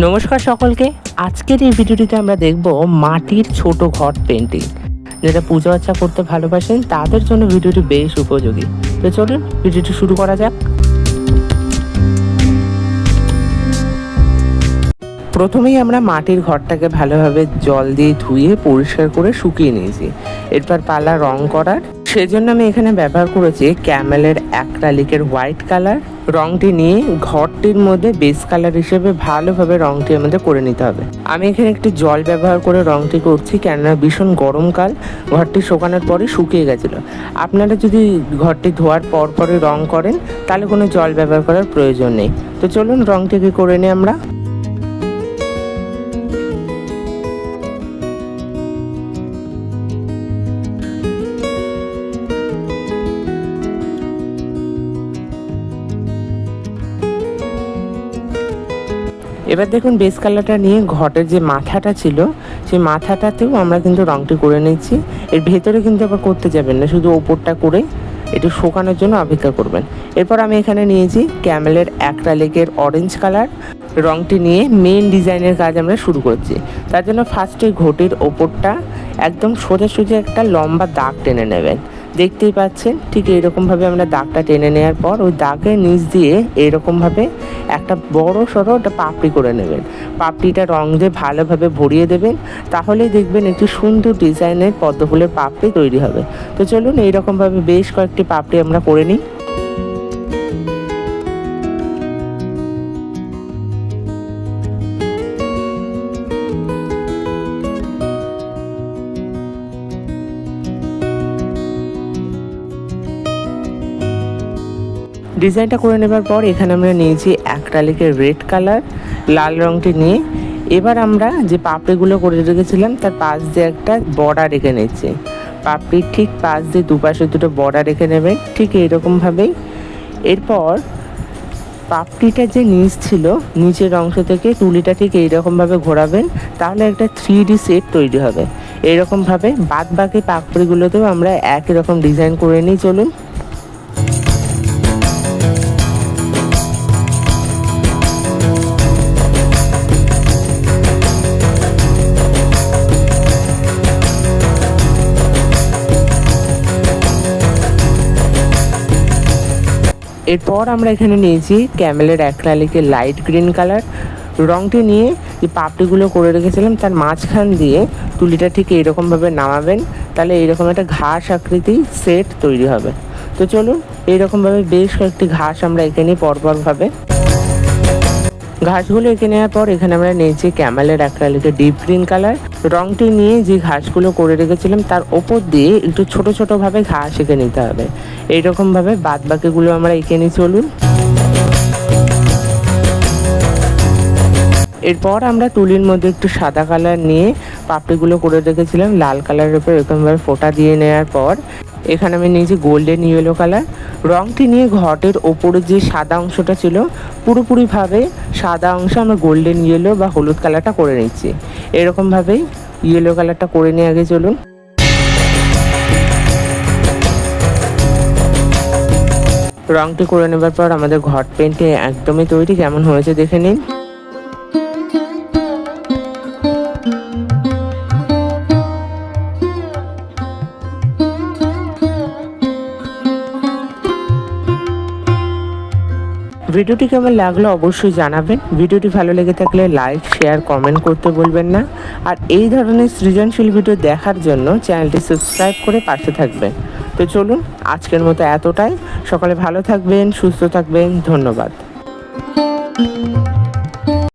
নমস্কার সকলকে। আজকের এই ভিডিওটিতে আমরা দেখব মাটির ছোট ঘট পেন্টিং যেটা পূজা আর্চা করতে ভালোবাসেন, তাদের জন্য ভিডিওটি বেশ উপযোগী। তো চলুন, ভিডিওটি শুরু করা যাক। প্রথমেই আমরা মাটির ঘরটাকে ভালোভাবে জল দিয়ে ধুয়ে পরিষ্কার করে শুকিয়ে নিয়েছি। এরপর পালা রং করার সেজন্য আমি এখানে ব্যবহার করেছি ক্যামেলের অ্যাক্রালিকের হোয়াইট কালার। রংটি নিয়ে ঘরটির মধ্যে বেস কালার হিসেবে ভালোভাবে রংটি আমাদের করে নিতে হবে। আমি এখানে একটি জল ব্যবহার করে রংটি করছি, কেননা ভীষণ গরমকাল ঘরটি শুকানোর পরে শুকিয়ে গেছিল। আপনারা যদি ঘরটি ধোয়ার পর পরে রং করেন, তাহলে কোনো জল ব্যবহার করার প্রয়োজন নেই। তো চলুন রংটিকে করে নিই আমরা। এবার দেখুন বেস কালারটা নিয়ে ঘটের যে মাথাটা ছিল, সেই মাথাটাতেও আমরা কিন্তু রংটি করে নিচ্ছি এর ভেতরে কিন্তু আবার করতে যাবেন না, শুধু ওপরটা করে একটু শোকানোর জন্য অপেক্ষা করবেন। এরপর আমি এখানে নিয়েছি ক্যামেলের অ্যাক্রালিকের অরেঞ্জ কালার রংটি নিয়ে মেন ডিজাইনের কাজ আমরা শুরু করছি। তার জন্য ফার্স্টে ঘটির ওপরটা একদম সোজাসুজি একটা লম্বা দাগ টেনে নেবেন। দেখতেই পাচ্ছেন, ঠিক এরকমভাবে আমরা দাগটা টেনে নেওয়ার পর ওই দাগের নিচ দিয়ে এরকমভাবে একটা বড় সড়ো একটা পাপড়ি করে নেবেন। পাপড়িটা রং দিয়ে ভালোভাবে ভরিয়ে দেবেন, তাহলেই দেখবেন একটি সুন্দর ডিজাইনের পদ্মফুলের পাপড়ি তৈরি হবে। তো চলুন এইরকমভাবে বেশ কয়েকটি পাপড়ি আমরা করে নিই। ডিজাইনটা করে নেবার পর এখানে আমরা নিয়েছি অ্যাক্রালিকের রেড কালার, লাল রঙটি নিয়ে। এবার আমরা যে পাপড়িগুলো করে রেখেছিলাম, তার পাশ দিয়ে একটা বর্ডার রেখে নিচ্ছি। পাপড়ির ঠিক পাশ দিয়ে দুপাশে দুটো বর্ডার রেখে নেবেন, ঠিক এইরকমভাবেই। এরপর পাপড়িটা যে নিচ ছিল, নিচের অংশ থেকে তুলিটা ঠিক এইরকমভাবে ঘোরাবেন, তাহলে একটা থ্রি ডি সেট তৈরি হবে। এইরকমভাবে বাদ বাকি পাপড়িগুলোতেও আমরা একই রকম ডিজাইন করে নিয়ে চলুন। এরপর আমরা এখানে নিয়েছি ক্যামেলের অ্যাক্রালিকে লাইট গ্রিন কালার। রংটি নিয়ে যে পাপড়িগুলো করে রেখেছিলাম, তার মাঝখান দিয়ে তুলিটা ঠিক এইরকমভাবে নামাবেন। তাহলে এইরকম একটা ঘাস আকৃতি সেট তৈরি হবে। তো চলুন, এইরকমভাবে বেশ কয়েকটি ঘাস আমরা এখানে পরপরভাবে ঘাসগুলো এঁকে নেওয়ার পর এখানে আমরা নিয়েছি ক্যামেলের অ্যাক্রালিকের ডিপ গ্রিন কালার। রংটি নিয়ে যে ঘাসগুলো করে রেখেছিলাম, তার ওপর দিয়ে একটু ছোট ছোটোভাবে ঘাস এঁকে নিতে হবে। এইরকমভাবে বাদ বাকিগুলো আমরা এঁকে নিয়ে চলুন। এরপর আমরা তুলির মধ্যে একটু সাদা কালার নিয়ে পাপড়িগুলো করে রেখেছিলাম লাল কালারের উপর এরকমভাবে ফোঁটা দিয়ে নেওয়ার পর, এখানে আমি নিয়েছি গোল্ডেন ইয়েলো কালার রংটি নিয়ে ঘটের ওপরে যে সাদা অংশটা ছিল, পুরোপুরিভাবে সাদা অংশ আমরা গোল্ডেন ইয়েলো বা হলুদ কালারটা করে নিচ্ছি। এরকমভাবেই ইয়েলো কালারটা করে নিয়ে আগে চলুন। রংটি করে নেবার পর আমাদের ঘট পেন্টে একদমই তৈরি, কেমন হয়েছে দেখে নিন। ভিডিওটি কেমন লাগল অবশ্যই জানাবেন। ভিডিওটি ভালো লেগে থাকলে লাইক শেয়ার কমেন্ট করতে বলবেন না। আর এই ধরনের সৃজনশীল ভিডিও দেখার জন্য চ্যানেলটি সাবস্ক্রাইব করে পাশে থাকবেন। তো চলুন, আজকের মতো এতটাই। সকালে ভালো থাকবেন, সুস্থ থাকবেন। ধন্যবাদ।